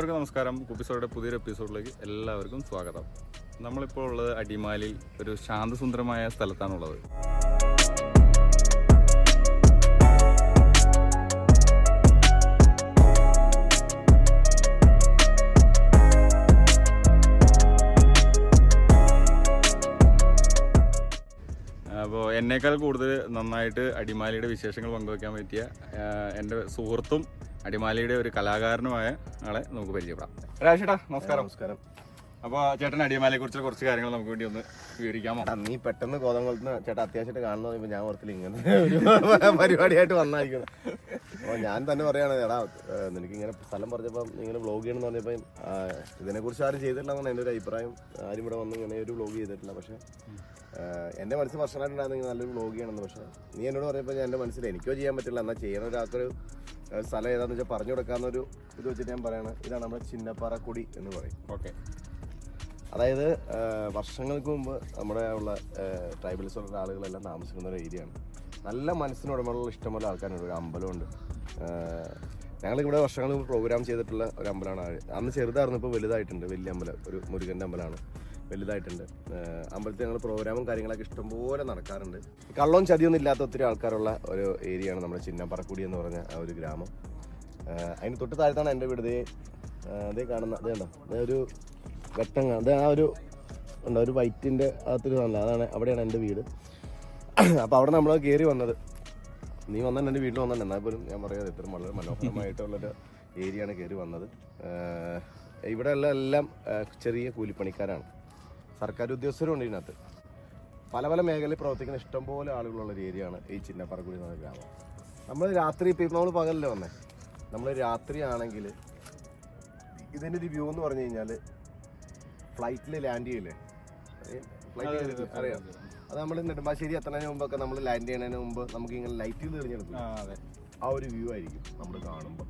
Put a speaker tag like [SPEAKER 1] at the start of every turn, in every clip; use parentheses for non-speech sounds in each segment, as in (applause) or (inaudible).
[SPEAKER 1] എല്ലാവർക്കും നമസ്കാരം. കുപ്പിസോയുടെ പുതിയൊരു എപ്പിസോഡിലേക്ക് എല്ലാവർക്കും സ്വാഗതം. നമ്മളിപ്പോൾ ഉള്ളത് അടിമാലിൽ ഒരു ശാന്തസുന്ദരമായ സ്ഥലത്താണുള്ളത്. അപ്പോൾ എന്നേക്കാൾ കൂടുതൽ നന്നായിട്ട് അടിമാലിയുടെ വിശേഷങ്ങൾ പങ്കുവയ്ക്കാൻ പറ്റിയ എന്റെ സുഹൃത്തും അടിമാലിയുടെ ഒരു കലാകാരനുമായ ആളെ നമുക്ക് പരിചയപ്പെടാം. രാജേട്ടാ നമസ്കാരം.
[SPEAKER 2] നമസ്കാരം.
[SPEAKER 1] അപ്പോൾ ചേട്ടൻ അടിമാലിയെ കുറിച്ചുള്ള കുറച്ച് കാര്യങ്ങൾ നമുക്ക് വേണ്ടി ഒന്ന് വിവരിക്കാമോ?
[SPEAKER 2] നീ പെട്ടെന്ന് കോതംകുളത്ത് ചേട്ടാ അത്യാവശ്യമായിട്ട് കാണുന്ന പറയുമ്പോൾ ഞാൻ ഓർത്തിൽ ഇങ്ങനെ ഒരു പരിപാടിയായിട്ട് വന്നായിരിക്കുന്നു അപ്പോൾ ഞാൻ തന്നെ പറയാണ് എടാ നിനക്ക് ഇങ്ങനെ സ്ഥലം പറഞ്ഞപ്പോൾ ഇങ്ങനെ വ്ളോഗ് ചെയ്യണമെന്ന് പറഞ്ഞപ്പോൾ ഇതിനെക്കുറിച്ച് ആരും ചെയ്തിട്ടില്ല എന്നാണ് എന്റെ ഒരു അഭിപ്രായം. ആരും ഇവിടെ വന്ന് ഇങ്ങനെ ഒരു വ്ളോഗ് ചെയ്തിട്ടില്ല. പക്ഷേ എന്റെ എന്റെ മനസ്സിൽ വർഷമായിട്ടുണ്ടായിരുന്നെങ്കിൽ നല്ലൊരു വ്ളോഗ് ചെയ്യണമെന്ന്. പക്ഷേ നീ എന്നോട് പറഞ്ഞപ്പോൾ ഞാൻ എന്റെ മനസ്സിൽ എനിക്കോ ചെയ്യാൻ പറ്റില്ല. എന്നാൽ ചെയ്യുന്ന ഒരാൾക്കൊരു സ്ഥലം ഏതാണെന്ന് വെച്ചാൽ പറഞ്ഞു കൊടുക്കാന്നൊരു ഇത് വെച്ചിട്ട് ഞാൻ പറയണ. ഇതാണ് നമ്മുടെ ചിന്നപ്പാറക്കുടി എന്ന് പറയും.
[SPEAKER 1] ഓക്കെ.
[SPEAKER 2] അതായത് വർഷങ്ങൾക്ക് മുമ്പ് നമ്മുടെ ഉള്ള ട്രൈബൽസ് ഉള്ള ആളുകളെല്ലാം താമസിക്കുന്ന ഒരു ഏരിയ ആണ്. നല്ല മനസ്സിനുടമയുള്ള ഇഷ്ടംപോലെ ആൾക്കാരുണ്ട്. ഒരു അമ്പലമുണ്ട്. ഞങ്ങളിവിടെ വർഷങ്ങൾക്ക് മുമ്പ് പ്രോഗ്രാം ചെയ്തിട്ടുള്ള ഒരു അമ്പലമാണ്. അന്ന് ചെറുതായിരുന്നു ഇപ്പോൾ വലുതായിട്ടുണ്ട്. വലിയ അമ്പലം. ഒരു മുരുകന്റെ അമ്പലമാണ്. വലുതായിട്ടുണ്ട്. അമ്പലത്തിൽ ഞങ്ങൾ പ്രോഗ്രാമും കാര്യങ്ങളൊക്കെ ഇഷ്ടംപോലെ നടക്കാറുണ്ട്. കള്ളവും ചതിയൊന്നും ഇല്ലാത്ത ഒത്തിരി ആൾക്കാരുള്ള ഒരു ഏരിയയാണ് നമ്മുടെ ചിന്നപ്പറക്കുടി എന്ന് പറഞ്ഞ ആ ഒരു ഗ്രാമം. അതിന് തൊട്ട് താഴത്താണ് എന്റെ വീട്. അതേ കാണുന്ന അതേ ഉണ്ടോ അതേ ഒരു വെട്ടങ്ങ അത് ആ ഒരു ഉണ്ടോ ഒരു വൈറ്റിന്റെ അകത്തൊരു നല്ല അതാണ് അവിടെയാണ് എന്റെ വീട്. അപ്പോൾ അവിടെ നമ്മൾ കയറി വന്നത്. നീ വന്നാൽ എന്റെ വീട്ടിൽ വന്നാൽ എന്നാൽ പോലും ഞാൻ പറയാതെ ഇത്ര വളരെ മനോഹരമായിട്ടുള്ളൊരു ഏരിയയാണ് കയറി വന്നത്. ഇവിടെയുള്ള എല്ലാം ചെറിയ കൂലിപ്പണിക്കാരാണ്. സർക്കാർ ഉദ്യോഗസ്ഥരും ഉണ്ട് ഇതിനകത്ത്. പല പല മേഖലയിൽ പ്രവർത്തിക്കുന്ന ഇഷ്ടംപോലെ ആളുകളുള്ള ഒരു ഏരിയയാണ് ഈ ചിന്നപ്പറക്കുടി എന്ന ഗ്രാമം. നമ്മൾ രാത്രി ഇപ്പം നമ്മൾ പകലല്ലേ വന്നേ? നമ്മൾ രാത്രിയാണെങ്കിൽ ഇതിന്റെ ഒരു വ്യൂ എന്ന് പറഞ്ഞു കഴിഞ്ഞാൽ ഫ്ലൈറ്റിൽ ലാൻഡ് ചെയ്യില്ലേ? ഫ്ലൈറ്റ് അറിയാം. അത് നമ്മൾ നെടുമ്പാശ്ശേരി എത്തുന്നതിന് മുമ്പൊക്കെ നമ്മൾ ലാൻഡ് ചെയ്യുന്നതിന് മുമ്പ് നമുക്ക് ഇങ്ങനെ ലൈറ്റിൽ തെളിഞ്ഞെടുക്കും.
[SPEAKER 1] അതെ.
[SPEAKER 2] ആ ഒരു വ്യൂ ആയിരിക്കും നമ്മൾ കാണുമ്പോൾ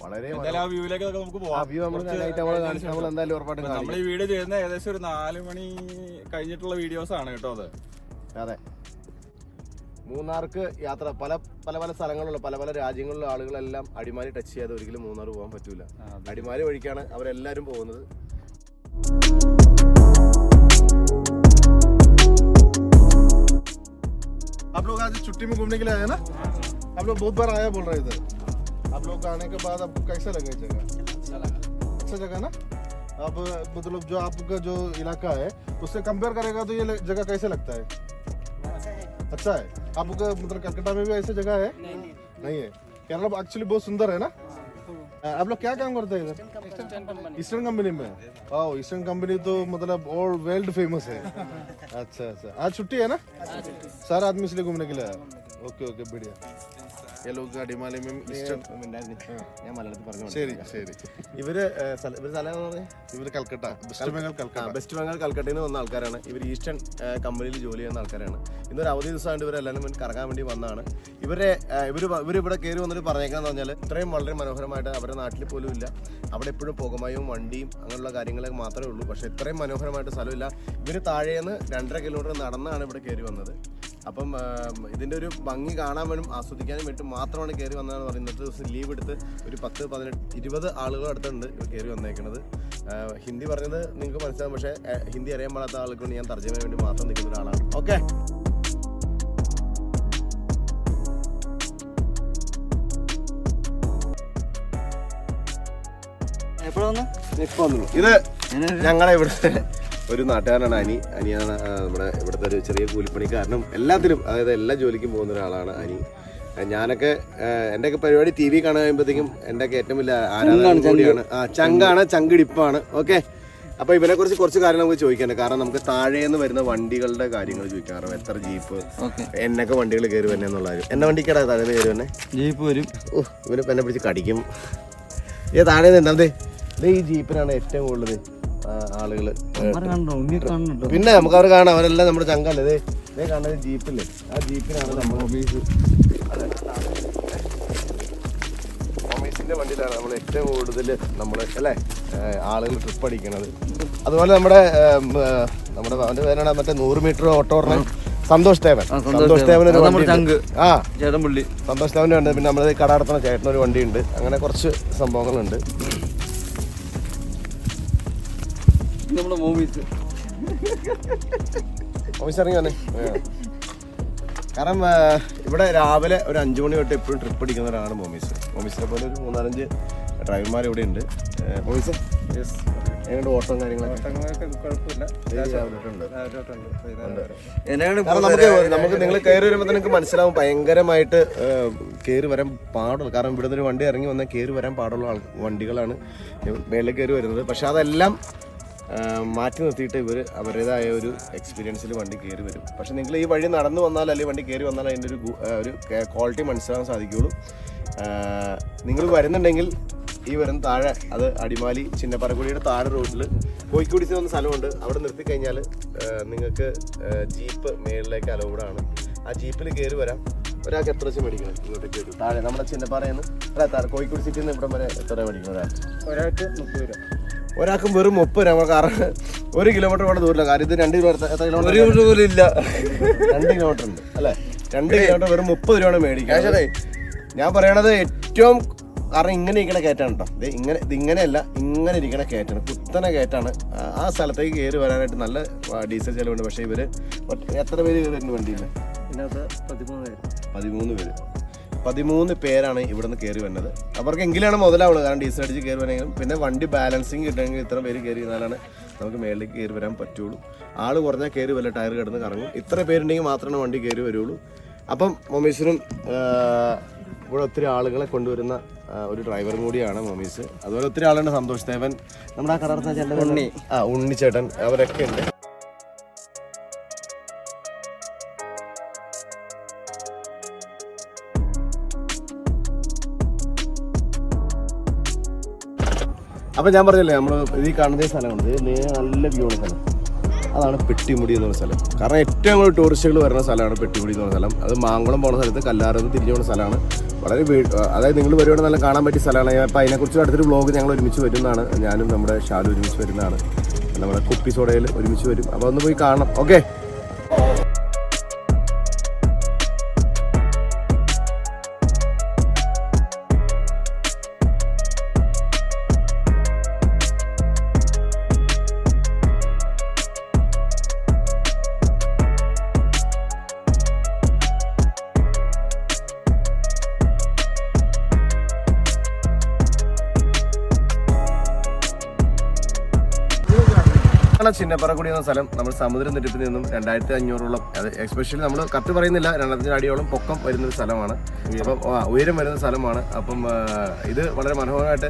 [SPEAKER 2] വളരെ
[SPEAKER 1] എന്തായാലും ആ വ്യൂവിലേക്ക് നമുക്ക്
[SPEAKER 2] ആ
[SPEAKER 1] പോവാം
[SPEAKER 2] വ്യൂ നമ്മൾ നന്നായിട്ട് നമ്മൾ കാണിച്ച് നമ്മൾ എന്തായാലും ഉറപ്പായിട്ടും
[SPEAKER 1] നമ്മൾ
[SPEAKER 2] കാണിക്കും
[SPEAKER 1] ഈ വീഡിയോ ചെയ്യുന്ന ഏകദേശം ഒരു നാല് മണി കഴിഞ്ഞിട്ടുള്ള വീഡിയോസ് ആണ് കേട്ടോ അത്
[SPEAKER 2] അതെ മൂന്നാർക്ക് യാത്ര പല പല പല സ്ഥലങ്ങളിലുള്ള പല പല രാജ്യങ്ങളിലുള്ള ആളുകളെല്ലാം അടിമാലി ടച്ച് ചെയ്യാതെ ഒരിക്കലും മൂന്നാർ പോകാൻ പറ്റൂല അടിമാലി വഴിക്കാണ് അവരെല്ലാവരും പോകുന്നത്
[SPEAKER 3] आप लोग आज छुट्टी में घूमने के लिए आए ना आप लोग बहुत बार आया बोल रहे इधर आप लोग आने के बाद आपको कैसा लगा ये जगह? अच्छा जगह ना? अब मतलब जो आपका जो इलाका है उससे कंपेयर करेगा तो ये जगह कैसे लगता है? अच्छा है। आपका मतलब कलकत्ता में भी ऐसी जगह है? नहीं है। केरला एक्चुअली बहुत सुंदर है ना? आप लोग क्या काम करते हैं इधर? ईस्टर्न कंपनी में? ओ ईस्टर्न कंपनी तो मतलब ऑल वर्ल्ड फ़ेमस है। (laughs) अच्छा अच्छा। आज छुट्टी है ना? सारा आदमी इसलिए घूमने के लिए आया। ओके ओके बढ़िया। യെല്ലോക്ക് അടിമാലയം
[SPEAKER 2] ഞാൻ മലയാളത്തിൽ പറഞ്ഞു
[SPEAKER 3] ശരി ശരി. കൽക്കട്ട വെസ്റ്റ് ബംഗാൾ കൽക്കട്ട.
[SPEAKER 2] ബംഗാൾ കൽക്കട്ടയിൽ നിന്ന് വന്ന ആൾക്കാരാണ്. ഇവർ ഈസ്റ്റേൺ കമ്പനിയിൽ ജോലി ചെയ്യുന്ന ആൾക്കാരാണ്. ഇന്നൊരു അവധി ദിവസമായിട്ട് ഇവരെല്ലാവരും കറങ്ങാൻ വേണ്ടി വന്നതാണ്. ഇവരെ ഇവർ ഇവർ ഇവിടെ കയറി വന്നിട്ട് പറഞ്ഞേക്കാന്ന് പറഞ്ഞാൽ ഇത്രയും വളരെ മനോഹരമായിട്ട് അവരുടെ നാട്ടിൽ പോലും ഇല്ല. അവിടെ എപ്പോഴും പുകമയും വണ്ടിയും അങ്ങനെയുള്ള കാര്യങ്ങളൊക്കെ മാത്രമേ ഉള്ളൂ. പക്ഷേ ഇത്രയും മനോഹരമായിട്ട് സ്ഥലമില്ല. ഇവർ താഴേന്ന് രണ്ടര കിലോമീറ്റർ നടന്നാണ് ഇവിടെ കയറി വന്നത്. അപ്പം ഇതിന്റെ ഇതിന്റെ ഒരു ഭംഗി കാണാൻ വേണ്ടി ആസ്വദിക്കാനും വേണ്ടി മാത്രമാണ് കയറി വന്നതെന്ന് പറയുന്നത്. ഇന്നത്തെ ദിവസം ലീവ് എടുത്ത് ഒരു പത്ത് പതിനെട്ട് ഇരുപത് ആളുകൾ അടുത്തുണ്ട് ഇവർ കയറി വന്നേക്കുന്നത് ഹിന്ദി പറഞ്ഞത് നിങ്ങൾക്ക് മനസ്സിലാവും പക്ഷേ ഹിന്ദി അറിയാൻ പാടാത്ത ആളുകൾ ഞാൻ തർജമ വേണ്ടി മാത്രം നിൽക്കുന്ന ഒരാളാണ്. ഓക്കെ ഇത് ഞങ്ങളെ ഇവിടുത്തെ ഒരു നാട്ടുകാരനാണ് അനി. അനിയാണ് നമ്മുടെ ഇവിടുത്തെ ഒരു ചെറിയ കൂലിപ്പണിക്കാരനും എല്ലാത്തിലും അതായത് എല്ലാ ജോലിക്കും പോകുന്ന ഒരാളാണ് അനി. ഞാനൊക്കെ എന്റെയൊക്കെ എന്റെയൊക്കെ പരിപാടി ടി വി കാണാൻ കഴിയുമ്പോഴത്തേക്കും എന്റെയൊക്കെ ഏറ്റവും വലിയ ആരാധന കൂടിയാണ്. ആ ചങ്കാണ് ചങ്കിടിപ്പാണ്. ഓക്കെ? അപ്പോൾ ഇവരെ കുറിച്ച് കുറച്ച് കാര്യങ്ങൾ നമുക്ക് ചോദിക്കാനുണ്ട് കാരണം നമുക്ക് താഴേന്ന് വരുന്ന വണ്ടികളുടെ കാര്യങ്ങൾ ചോദിക്കാം കാരണം എത്ര ജീപ്പ് എന്നൊക്കെ വണ്ടികൾ കയറി വരുന്നത് എന്നുള്ള കാര്യം. എന്നെ വണ്ടിക്കടാ താഴെ കയറി വന്നെ
[SPEAKER 4] ജീപ്പ് വരും.
[SPEAKER 2] ഓ ഇവനിപ്പോ എന്നെ പിടിച്ച് കടിക്കും. ഏ താഴെ എന്താ? ഈ ജീപ്പിനാണ് ഏറ്റവും കൂടുതൽ ആളുകൾ പിന്നെ നമുക്ക് അവർ കാണാം. അവരെല്ലാം നമ്മുടെ ചങ്കല്ലേ ഇതേ ഇതേ കാണുന്നത് ജീപ്പില്ലേ? ആ ജീപ്പിനാണ് നമ്മൾ ഒമീസിന്റെ വണ്ടിയിലാണ് നമ്മൾ ഏറ്റവും കൂടുതൽ നമ്മൾ അല്ലേ? ആളുകൾ ട്രിപ്പ് അടിക്കണത്. അതുപോലെ നമ്മുടെ നമ്മുടെ അവന്റെ പേരാണ് മറ്റേ നൂറ് മീറ്റർ ഓട്ടോ ഓടണം. സന്തോഷ് ദേവൻ.
[SPEAKER 4] സന്തോഷ്
[SPEAKER 2] ദേവൻ. ഒരു വണ്ടി. ആ.
[SPEAKER 4] ചേട്ടൻ പുള്ളി.
[SPEAKER 2] സന്തോഷ് ദേവന്റെ ഉണ്ട് പിന്നെ നമ്മുടെ കട ചേട്ടനൊരു വണ്ടിയുണ്ട്. അങ്ങനെ കുറച്ച് സംഭവങ്ങളുണ്ട്.
[SPEAKER 4] നമ്മുടെ മൂവീസ്
[SPEAKER 2] ഓഫീസ് ഇറങ്ങി വന്നേ. (laughs) കാരണം ഇവിടെ രാവിലെ ഒരു അഞ്ചു മണി തൊട്ട് എപ്പോഴും ട്രിപ്പ് അടിക്കുന്ന അടിക്കുന്നവരാണ് മോമീസ് മോമീസിനെ പോലെ ഒരു മൂന്നാലഞ്ച് ഡ്രൈവർമാർ ഇവിടെ ഉണ്ട്. മോമീസ് എങ്ങനെയുണ്ട് ഓട്ടം കാര്യങ്ങളൊക്കെ? നമുക്ക് നമുക്ക് നിങ്ങൾ കയറി വരുമ്പോൾ നിങ്ങൾക്ക് മനസ്സിലാവും ഭയങ്കരമായിട്ട് കയറി വരാൻ പാടുള്ളൂ കാരണം ഇവിടെ ഒരു വണ്ടി ഇറങ്ങി വന്നാൽ കയറി വരാൻ പാടുള്ള വണ്ടികളാണ് മേളിൽ കയറി വരുന്നത്. പക്ഷെ അതെല്ലാം മാറ്റി നിർത്തിയിട്ട് ഇവർ അവരുടേതായ ഒരു എക്സ്പീരിയൻസിൽ വണ്ടി കയറി വരും. പക്ഷേ നിങ്ങൾ ഈ വഴി നടന്നു വന്നാൽ അല്ലെങ്കിൽ വണ്ടി കയറി വന്നാൽ അതിന്റെ ഒരു ഒരു ക്വാളിറ്റി മനസ്സിലാക്കാൻ സാധിക്കുകയുള്ളൂ. നിങ്ങൾ വരുന്നുണ്ടെങ്കിൽ ഈ വരുന്ന താഴെ അത് അടിമാലി ചിന്നപ്പറക്കുടിയുടെ താഴെ റോഡിൽ കോഴിക്കോടി എന്ന സ്ഥലമുണ്ട്. അവിടെ നിർത്തി കഴിഞ്ഞാൽ നിങ്ങൾക്ക് ജീപ്പ് മേളിലേക്ക് അലൗഡാണ് ആ ജീപ്പിൽ കയറി വരാം. ഒരാൾക്ക് എത്ര വെച്ച് മേടിക്കണം ഇങ്ങോട്ടേക്ക് വരും? താഴെ നമ്മുടെ ചിന്നപ്പാറയിൽ നിന്ന് അല്ല കോഴിക്കോട് സിറ്റിയിൽ നിന്ന് ഇവിടം വരെ എത്ര മേടിക്കണം ഒരാൾക്ക്?
[SPEAKER 1] ഒരാൾക്ക് മുപ്പത് രൂപ.
[SPEAKER 2] ഒരാൾക്കും വെറും മുപ്പത് രൂപ കാരണം ഒരു കിലോമീറ്റർ കൂടെ ദൂരമില്ല കാര്യം ഇത് രണ്ട് കിലോമീറ്റർ എത്ര കിലോമീറ്റർ
[SPEAKER 4] പോലും ഇല്ല.
[SPEAKER 2] രണ്ട് കിലോമീറ്റർ ഉണ്ട് അല്ലേ? രണ്ട് കിലോമീറ്റർ വെറും മുപ്പത് രൂപയാണ് മേടിക്കുക ഞാൻ പറയണത് ഏറ്റവും കാരണം ഇങ്ങനെ ഇരിക്കണ കയറ്റാണ് കേട്ടോ ഇത് ഇങ്ങനെ ഇതിങ്ങനെയല്ല ഇങ്ങനെ ഇരിക്കണ കയറ്റാണ്. കുത്തനെ കയറ്റാണ്. ആ- സ്ഥലത്തേക്ക് കയറി വരാനായിട്ട് നല്ല ഡീസൽ ചെലവുണ്ട്. പക്ഷേ ഇവർ എത്ര പേര് കയറുന്നുണ്ട് വണ്ടിയിൽ
[SPEAKER 4] പതിമൂന്ന് പേര്.
[SPEAKER 2] പതിമൂന്ന് പേര്. പതിമൂന്ന് പേരാണ് ഇവിടെ നിന്ന് കയറി വരുന്നത് അവർക്ക് എങ്കിലാണ് മുതലാവുള്ളൂ. കാരണം ഡീസൽ അടിച്ച് കയറി വരണമെങ്കിലും പിന്നെ വണ്ടി ബാലൻസിങ് കിട്ടണമെങ്കിൽ ഇത്ര പേര് കയറി ഇരുന്നാലാണ് നമുക്ക് മേളിലേക്ക് കയറി വരാൻ പറ്റുള്ളൂ. ആൾ കുറഞ്ഞാൽ കയറി വല്ല ടയർ കിടന്ന് കറങ്ങും. ഇത്ര പേരുണ്ടെങ്കിൽ മാത്രമേ വണ്ടി കയറി വരുള്ളൂ. അപ്പം മൊമീസിനും ഇവിടെ ഒത്തിരി ആളുകളെ കൊണ്ടുവരുന്ന ഒരു ഡ്രൈവറും കൂടിയാണ് മൊമീസ്. അതുപോലെ ഒത്തിരി ആളുണ്ട് സന്തോഷ് ദേവൻ നമ്മുടെ ആ കടർത്ത ചേട്ടൻ ഉണ്ണി. ആ ഉണ്ണിച്ചേട്ടൻ. അവരൊക്കെ ഉണ്ട്. അപ്പൊ ഞാൻ പറഞ്ഞല്ലേ നമ്മൾ ഇത് കാണുന്ന സ്ഥലമാണ് നല്ല വ്യൂ ഉള്ള സ്ഥലം. അതാണ് പെട്ടിമുടി എന്ന് പറഞ്ഞ സ്ഥലം. കാരണം ഏറ്റവും കൂടുതൽ ടൂറിസ്റ്റുകൾ വരുന്ന സ്ഥലമാണ് പെട്ടിമുടി എന്ന് പറഞ്ഞ സ്ഥലം. അത് മാങ്കുളം പോണ സ്ഥലത്ത് കല്ലാറുന്ന് തിരിഞ്ഞു പോകുന്ന സ്ഥലമാണ്. വളരെ അതായത് നിങ്ങൾ വരുവാണെങ്കിൽ നല്ല കാണാൻ പറ്റിയ സ്ഥലമാണ്. അപ്പം അതിനെക്കുറിച്ച് അടുത്തൊരു വ്ളോഗ് ഞങ്ങൾ ഒരുമിച്ച് വരുന്നതാണ്. ഞാനും നമ്മുടെ ഷാലു ഒരുമിച്ച് വരുന്നതാണ്. നമ്മുടെ കുപ്പി സോഡയിൽ ഒരുമിച്ച് വരും. അപ്പോൾ ഒന്ന് പോയി കാണണം. ഓക്കെ ആണ് ചിന്നപ്പറക്കുടി എന്ന സ്ഥലം നമ്മൾ സമുദ്രനിരപ്പിൽ നിന്നും രണ്ടായിരത്തി അഞ്ഞൂറോളം അത് എസ്പെഷ്യലി നമ്മൾ കത്ത് പറയുന്നില്ല രണ്ടായിരത്തി അടിയോളം പൊക്കം വരുന്ന ഒരു സ്ഥലമാണ്. അപ്പം ഉയരം വരുന്ന സ്ഥലമാണ്. അപ്പം ഇത് വളരെ മനോഹരമായിട്ട്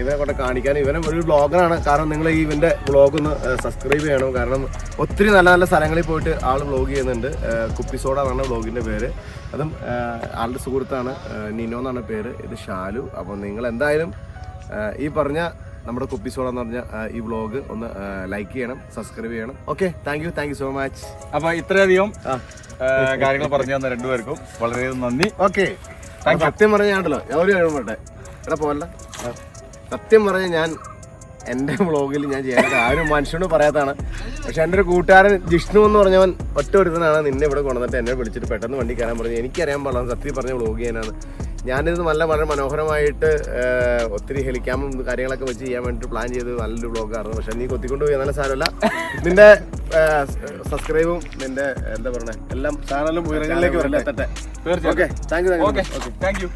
[SPEAKER 2] ഇവനെ കൊണ്ട് കാണിക്കാൻ ഇവനും ഒരു ബ്ലോഗറാണ് കാരണം നിങ്ങൾ ഈ ഇവന്റെ ബ്ലോഗ് ഒന്ന് സബ്സ്ക്രൈബ് ചെയ്യണം. കാരണം ഒത്തിരി നല്ല നല്ല സ്ഥലങ്ങളിൽ പോയിട്ട് ആൾ ബ്ലോഗ് ചെയ്യുന്നുണ്ട്. കുപ്പിസോഡ എന്നാണ് ബ്ലോഗിന്റെ പേര്. അതും ആളുടെ സുഹൃത്താണ് നിനോ എന്നാണ് പേര്. ഇത് ഷാലു. അപ്പോൾ നിങ്ങൾ എന്തായാലും ഈ പറഞ്ഞ നമ്മുടെ കുപ്പിസോള എന്ന് പറഞ്ഞ ഈ വ്ലോഗ് ഒന്ന് ലൈക്ക് ചെയ്യണം സബ്സ്ക്രൈബ് ചെയ്യണം. Okay thank you thank you so much
[SPEAKER 1] അപ്പൊ ഇത്രയധികം കാര്യങ്ങൾ പറഞ്ഞു തന്ന രണ്ടുപേർക്കും വളരെ നന്ദി.
[SPEAKER 2] ഓക്കെ സത്യം പറഞ്ഞ ഞാണ്ടല്ലോ ഞാൻ ഒരു കഴിവട്ടെ എടാ പോവല്ല. സത്യം പറഞ്ഞ ഞാൻ എന്റെ വ്ളോഗിൽ ഞാൻ ചെയ്യാത്ത ആരും മനുഷ്യനോട് പറയാത്താണ് പക്ഷെ എന്റെ ഒരു കൂട്ടുകാരൻ ജിഷ്ണു എന്ന് പറഞ്ഞവൻ ഒറ്റ ഒരുത്തനാണ് നിന്നെ ഇവിടെ കൊണ്ടുവന്നിട്ട് എന്നെ വിളിച്ചിട്ട് പെട്ടെന്ന് വണ്ടി കയറാൻ പറഞ്ഞു എനിക്കറിയാൻ പാടില്ല സത്യം പറഞ്ഞ വ്ളോഗ് ചെയ്യാനാണ്. ഞാനിത് നല്ല വളരെ മനോഹരമായിട്ട് ഒത്തിരി ഹെലിക്കാമും കാര്യങ്ങളൊക്കെ വെച്ച് ചെയ്യാൻ വേണ്ടിയിട്ട് പ്ലാൻ ചെയ്ത് നല്ലൊരു ബ്ലോഗായിരുന്നു പക്ഷെ നീ കൊത്തിക്കൊണ്ട് പോയി നല്ല സാരമല്ല. നിന്റെ സബ്സ്ക്രൈബും നിന്റെ എന്താ പറയണേ എല്ലാം ചാനലും ഉയരങ്ങളിലേക്ക് വരട്ടെ. Okay thank
[SPEAKER 1] you okay thank you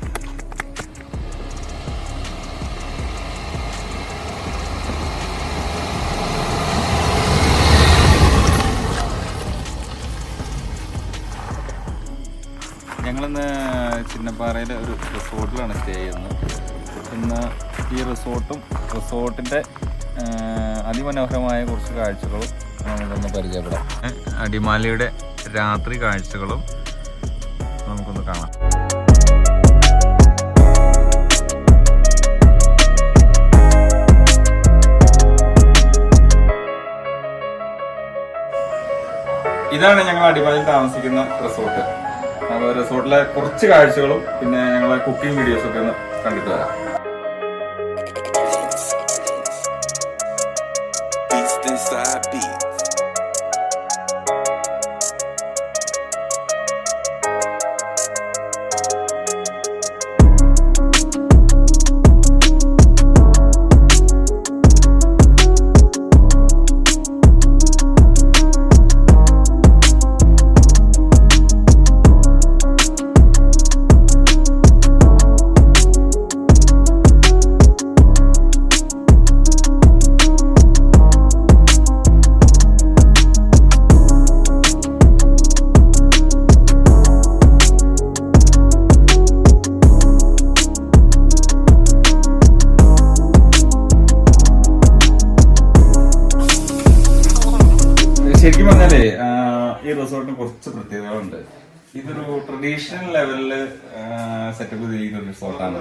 [SPEAKER 1] ചിന്നപ്പാറയിലെ ഒരു റിസോർട്ടിലാണ് സ്റ്റേ ചെയ്യുന്നത്. ഇന്ന് ഈ റിസോർട്ടും റിസോർട്ടിന്റെ അതിമനോഹരമായ കുറച്ച് കാഴ്ചകളും നമുക്കൊന്ന് പരിചയപ്പെടാം. അടിമാലിയുടെ രാത്രി കാഴ്ചകളും നമുക്കൊന്ന് കാണാം. ഇതാണ് ഞങ്ങൾ അടിമാലിയിൽ താമസിക്കുന്ന റിസോർട്ട്. റിസോർട്ടിലെ കുറച്ച് കാഴ്ചകളും പിന്നെ ഞങ്ങളെ കുക്കിംഗ് വീഡിയോസ് ഒക്കെ ഒന്ന് കണ്ടിട്ട് വരാം. റിസോർട്ടിന് കുറച്ച് പ്രത്യേകതകളുണ്ട്. ഇതൊരു ട്രഡീഷണൽ ലെവലിൽ സെറ്റപ്പ് ചെയ്തിരിക്കുന്ന ഒരു റിസോർട്ടാണ്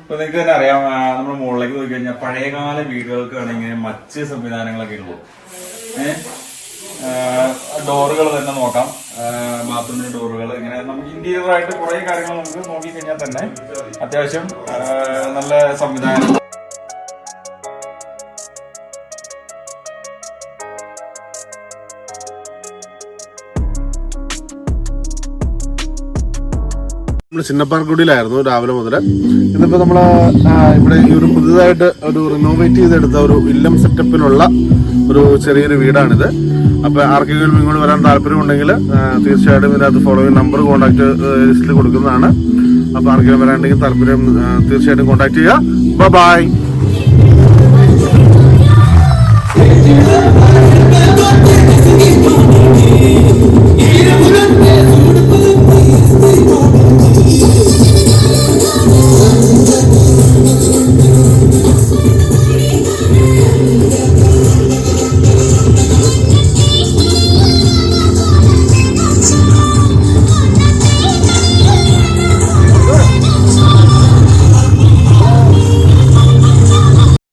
[SPEAKER 1] ഇപ്പൊ നിങ്ങൾക്ക് തന്നെ അറിയാം നമ്മുടെ മുകളിലേക്ക് നോക്കി കഴിഞ്ഞാൽ പഴയകാല വീടുകൾക്കാണ് ഇങ്ങനെ മച്ച് സംവിധാനങ്ങളൊക്കെ ഉള്ളൂ ഡോറുകൾ തന്നെ നോക്കാം. ബാത്റൂമിന്റെ ഡോറുകൾ ഇങ്ങനെ നമുക്ക് ഇന്റീരിയർ ആയിട്ട് കുറെ കാര്യങ്ങൾ നമുക്ക് നോക്കി കഴിഞ്ഞാൽ തന്നെ അത്യാവശ്യം നല്ല സംവിധാനം.
[SPEAKER 3] ചിന്നപ്പാർക്കുടിയിലായിരുന്നു രാവിലെ മുതൽ. ഇന്നിപ്പോൾ നമ്മൾ ഇവിടെ ഈ ഒരു പുതുതായിട്ട് ഒരു റിനോവേറ്റ് ചെയ്തെടുത്ത ഒരു ഇല്ലം സെറ്റപ്പിലുള്ള ഒരു ചെറിയൊരു വീടാണിത്. അപ്പോൾ ആർക്കെങ്കിലും ഇങ്ങോട്ട് വരാൻ താല്പര്യമുണ്ടെങ്കിൽ തീർച്ചയായിട്ടും ഇതിനകത്ത് ഫോളോയിങ് നമ്പർ കോൺടാക്ട് ലിസ്റ്റിൽ കൊടുക്കുന്നതാണ്. അപ്പോൾ ആർക്കെങ്കിലും വരാണ്ടെങ്കിൽ താല്പര്യം തീർച്ചയായിട്ടും കോൺടാക്ട് ചെയ്യുക. By
[SPEAKER 5] Thank